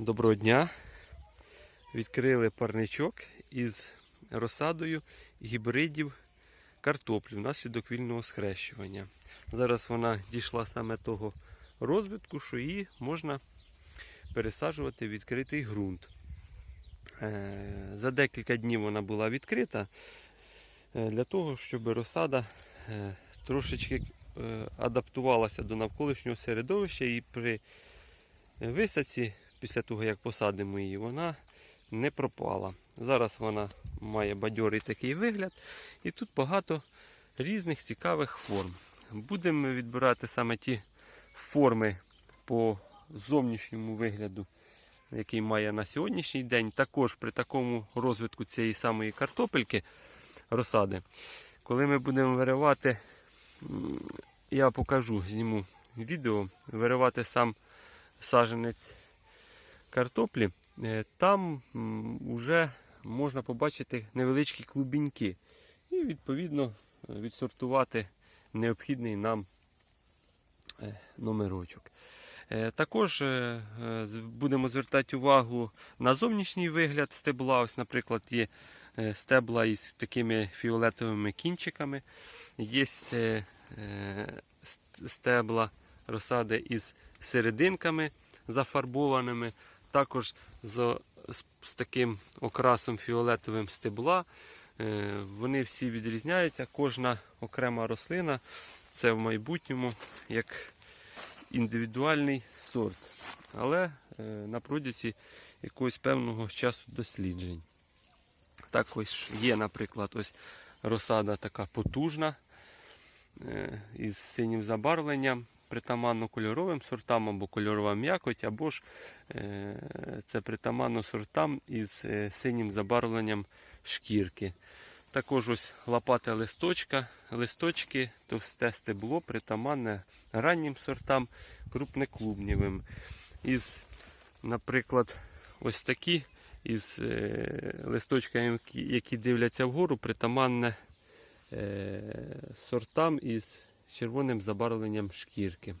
Доброго дня. Відкрили парничок із розсадою гібридів картоплі внаслідок вільного схрещування. Зараз вона дійшла саме того розвитку, що її можна пересаджувати в відкритий ґрунт. Е, За декілька днів вона була відкрита е, для того, щоб розсада е, трошечки адаптувалася до навколишнього середовища і при висадці, після того як посадимо її, вона не пропала. Зараз вона має бадьорий такий вигляд, і тут багато різних цікавих форм. Будемо відбирати саме ті форми по зовнішньому вигляду, який має на сьогоднішній день. Також при такому розвитку цієї самої картопельки розсади. Коли ми будемо виривати, я покажу, зніму відео, виривати сам саженець картоплі, е, там вже можна побачити невеличкі клубіньки. І відповідно відсортувати необхідний нам е, номерочок. Е, Також будемо звертати увагу на зовнішній вигляд стебла. Ось, наприклад, є стебла із такими фіолетовими кінчиками. Є ст- стебла розсади із серединками зафарбованими, також з, з, з таким окрасом фіолетовим стебла. Е, Вони всі відрізняються. Кожна окрема рослина це в майбутньому як індивідуальний сорт, але е, на протязі якогось певного часу досліджень. Так ось є, наприклад, ось розсада така потужна е, із синім забарвленням, притаманно кольоровим сортам або кольорова м'якоть, або ж е, це притаманно сортам із е, синім забарвленням шкірки. Також ось лопата листочка, листочки, товсте стебло, притаманне раннім сортам, крупноклубнєвим. Із, наприклад, ось такі із е, листочками, які, дивляться вгору, притаманне сортам із червоним забарвленням шкірки.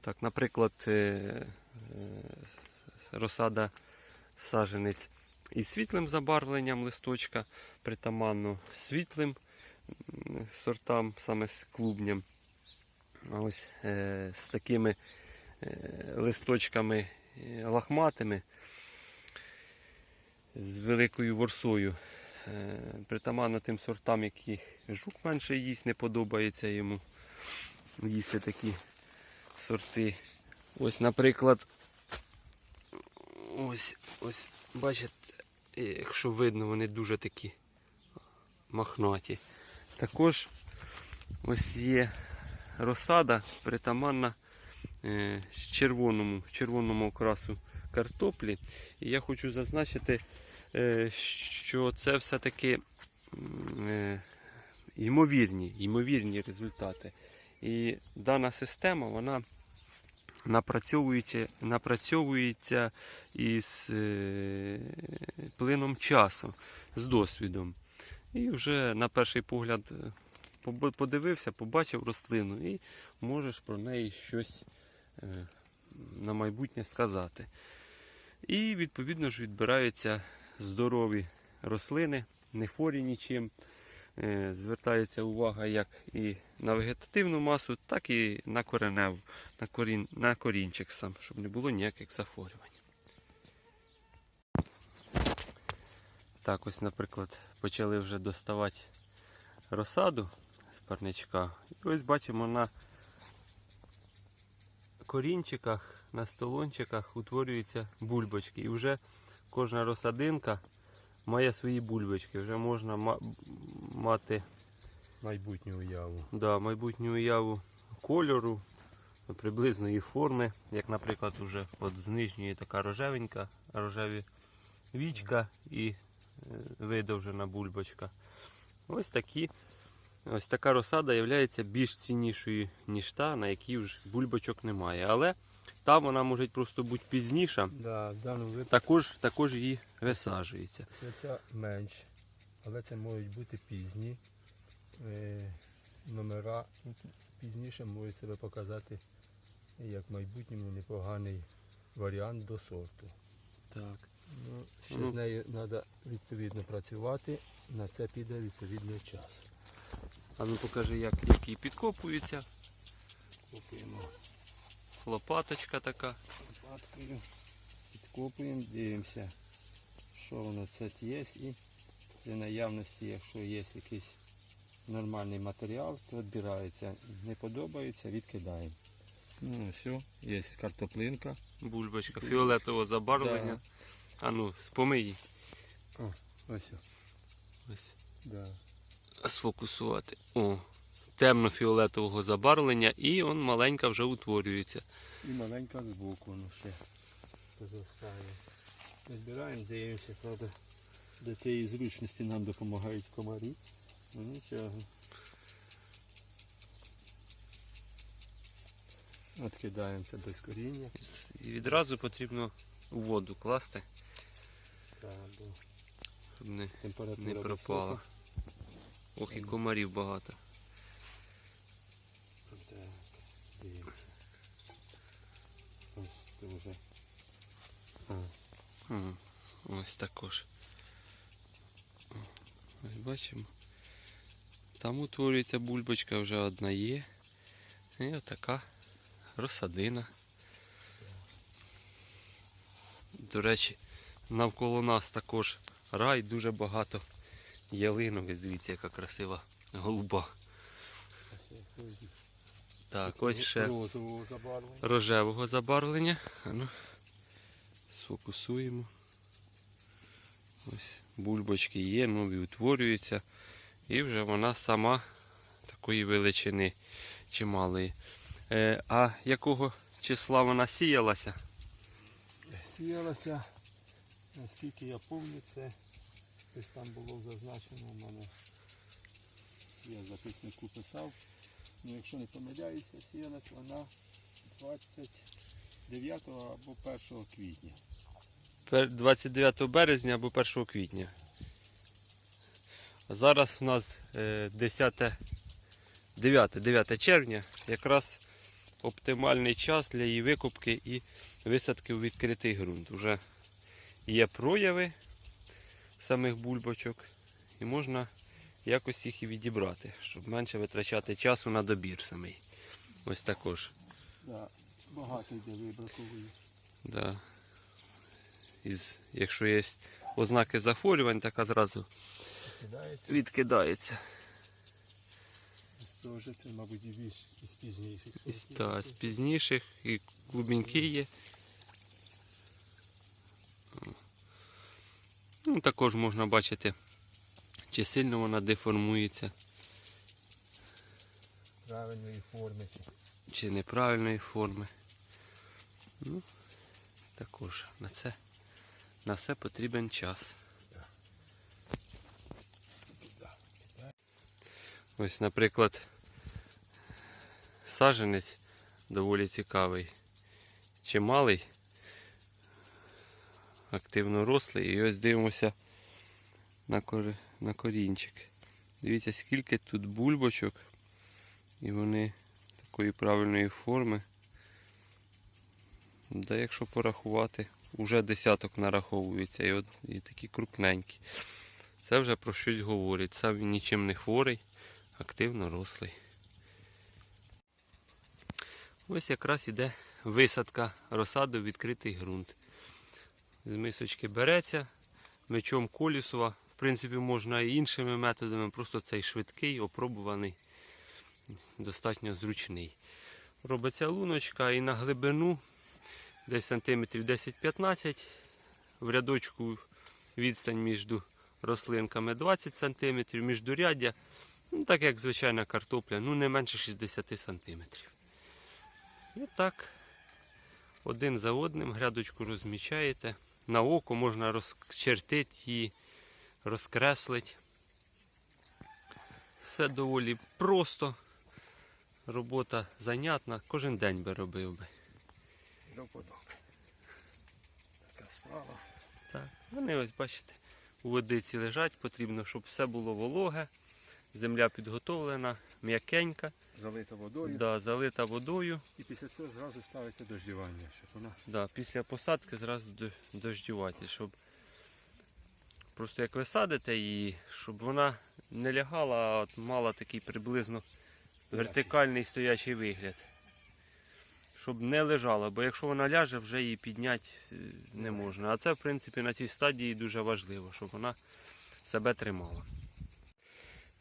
Так, наприклад, е, е, розсада саженець із світлим забарвленням листочка, притаманно світлим сортам, саме з клубням. А ось е, з такими листочками лахматими, з великою ворсою. Е, притаманно тим сортам, яких жук менше їсть, не подобається йому їсти такі сорти. Ось, наприклад, ось, ось, бачите, е, якщо видно, вони дуже такі махнаті. Також ось є розсада притаманна е, червоному, червоному окрасу картоплі. І я хочу зазначити, що це все-таки е, ймовірні, ймовірні результати. І дана система, вона напрацьовується, напрацьовується із е, плином часу, з досвідом. І вже на перший погляд е, подивився, побачив рослину і можеш про неї щось е, на майбутнє сказати. І відповідно ж відбираються здорові рослини, не хворі нічим. Е, Звертається увага як і на вегетативну масу, так і на кореневу, на, корін, на корінчик сам, щоб не було ніяких захворювань. Так, ось, наприклад, почали вже доставати розсаду з парничка. І ось бачимо на корінчиках, на столончиках утворюються бульбочки. І вже кожна розсадинка має свої бульбочки. Вже можна ма- мати майбутню уяву. да, майбутню уяву кольору, приблизної форми, як, наприклад, уже от з нижньої така рожевенька, рожеві вічка і е, видовжена бульбочка. Ось такі. Ось така розсада є більш ціннішою, ніж та, на якій вже бульбочок немає. Але та вона може просто бути пізніша, Да, в даному випадку також, також її висаджується. це ця менш, але це можуть бути пізні е, номера. Ну, Пізніше можуть себе показати як в майбутньому непоганий варіант до сорту. Так. Ну, ще Ну. з нею треба відповідно працювати, на це піде відповідний час. А ну покажи, як який підкопується. Купуємо Лопаточка така. лопаткою, підкопуємо, дивимося, що воно це є і при наявності, якщо є якийсь нормальний матеріал, то відбирається. Не подобається, відкидаємо. Ну все, є картоплинка. Бульбочка фіолетового забарвлення. Да. А ну, помий її. Ось. Ось. Да. Сфокусувати. О, темно-фіолетового забарвлення і он маленька вже утворюється. І маленька збоку, ну ще позостає. Збираємо, дивимося, правда. До цієї зручності нам допомагають комарі. Ну нічого. Откидаємося без коріння. І відразу потрібно у воду класти, Так, бо щоб не, температура не пропала. висока. Ох, і комарів багато. Так, дивимося. Ось це вже. А, Ага, ось також. Ось бачимо. Там утворюється бульбочка, вже одна є. І отака розсадина. До речі, навколо нас також рай, дуже багато ялинок. Дивіться, яка красива голуба. Так, ось ще розового забарвлення. рожевого забарвлення. Ну, сфокусуємо. Ось бульбочки є, нові утворюються. І вже вона сама такої величини чималої. Е, а якого числа вона сіялася? Сіялася, наскільки я пам'ятаю, це десь там було зазначено в мене. Я записнику писав. Ну, якщо не помиляюся, сіялась вона 29 або 1 квітня. 29 березня або 1 квітня. А зараз у нас е, 10, 9, 9 червня, якраз оптимальний час для її викупки і висадки у відкритий ґрунт. Уже є прояви самих бульбочок і можна якось їх і відібрати, щоб менше витрачати часу на добір самий. Ось також. Да, багато йде вибракової. Да. Із, якщо є ознаки захворювань, така зразу Кидається. відкидається. Ось теж це, мабуть, і із пізніших. Із, сортів. та, з пізніших і клубіньки є. Ну, також можна бачити, чи сильно вона деформується, Правильної форми. чи- чи неправильної форми. Ну, також на це на все потрібен час. Ось, наприклад, саженець доволі цікавий, чималий, активно рослий. І ось дивимося на, кор... на корінчик. Дивіться, скільки тут бульбочок, і вони такої правильної форми. Да, якщо порахувати, вже десяток нараховується і, от, і такі крупненькі. Це вже про щось говорить. Сам він нічим не хворий, активно рослий. Ось якраз іде висадка розсади в відкритий ґрунт. З мисочки береться, мечом колісова. Принципі, можна і іншими методами, просто цей швидкий, опробуваний, достатньо зручний. Робиться луночка і на глибину десь сантиметрів 10-15. В рядочку відстань між рослинками 20 см, міждуряддя, ну, так як звичайна картопля, ну не менше 60 см. І так, один за одним грядочку розмічаєте. На око можна розчертити її, розкреслити. Все доволі просто. Робота зайнятна, кожен день би робив би. До вподоби. Така справа. Так. Вони ось бачите, у водиці лежать, потрібно, щоб все було вологе, земля підготовлена, м'якенька. залита водою. Да, залита водою. І після цього зразу ставиться дождівання, щоб вона Да, після посадки зразу до- дождювати, щоб просто як ви садите її, щоб вона не лягала, а от мала такий приблизно вертикальний стоячий вигляд. Щоб не лежала, бо якщо вона ляже, вже її підняти е, не можна. А це, в принципі, на цій стадії дуже важливо, щоб вона себе тримала.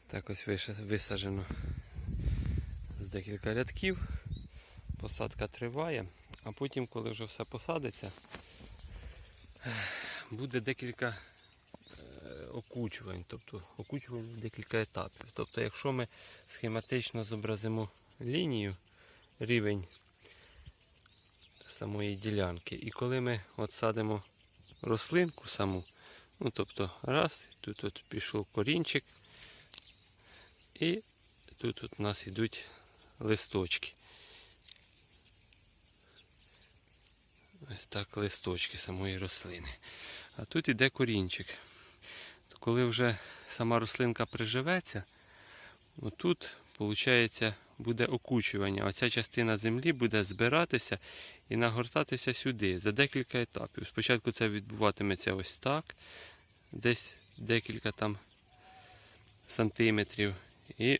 Так ось висаджено з декілька рядків. Посадка триває, а потім, коли вже все посадиться, буде декілька окучувань, тобто окучувань декілька етапів. Тобто, якщо ми схематично зобразимо лінію, рівень самої ділянки, і коли ми от садимо рослинку саму, ну тобто раз, тут от пішов корінчик, і тут от у нас йдуть листочки. Ось так листочки самої рослини. А тут іде корінчик. Коли вже сама рослинка приживеться, отут, виходить, буде окучування. Оця частина землі буде збиратися і нагортатися сюди за декілька етапів. Спочатку це відбуватиметься ось так, десь декілька там сантиметрів. І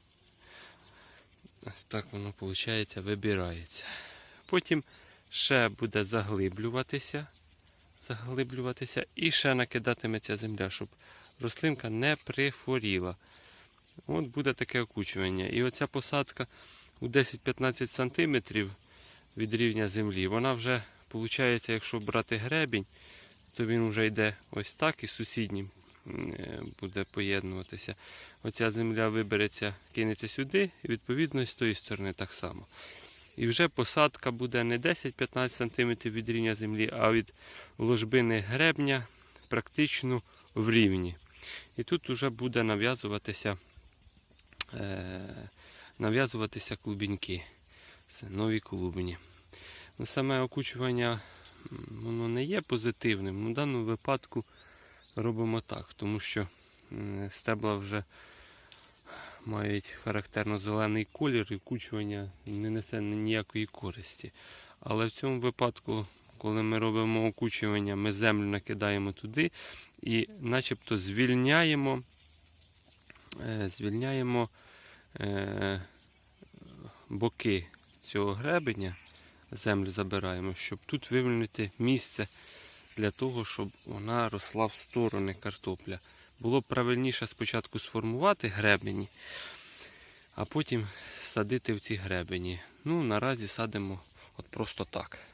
ось так воно, виходить, вибирається. Потім ще буде заглиблюватися, заглиблюватися і ще накидатиметься земля, щоб рослинка не прихворіла. От буде таке окучування. І оця посадка у 10-15 см від рівня землі, вона вже, виходить, якщо брати гребінь, то він вже йде ось так і сусіднім е, буде поєднуватися. Оця земля вибереться, кинеться сюди, і відповідно з тої сторони так само. І вже посадка буде не 10-15 см від рівня землі, а від ложбини гребня практично в рівні. І тут вже буде нав'язуватися е, нав'язуватися клубіньки. Це нові клубні. Ну, саме окучування воно не є позитивним. Ну, в даному випадку робимо так, тому що стебла вже мають характерно зелений колір і вкучування не несе ніякої користі. Але в цьому випадку, коли ми робимо окучування, ми землю накидаємо туди і начебто звільняємо, е, звільняємо е, боки цього гребеня, землю забираємо, щоб тут вивільнити місце для того, щоб вона росла в сторони картопля. Було б правильніше спочатку сформувати гребені, а потім садити в ці гребені. Ну, наразі садимо от просто так.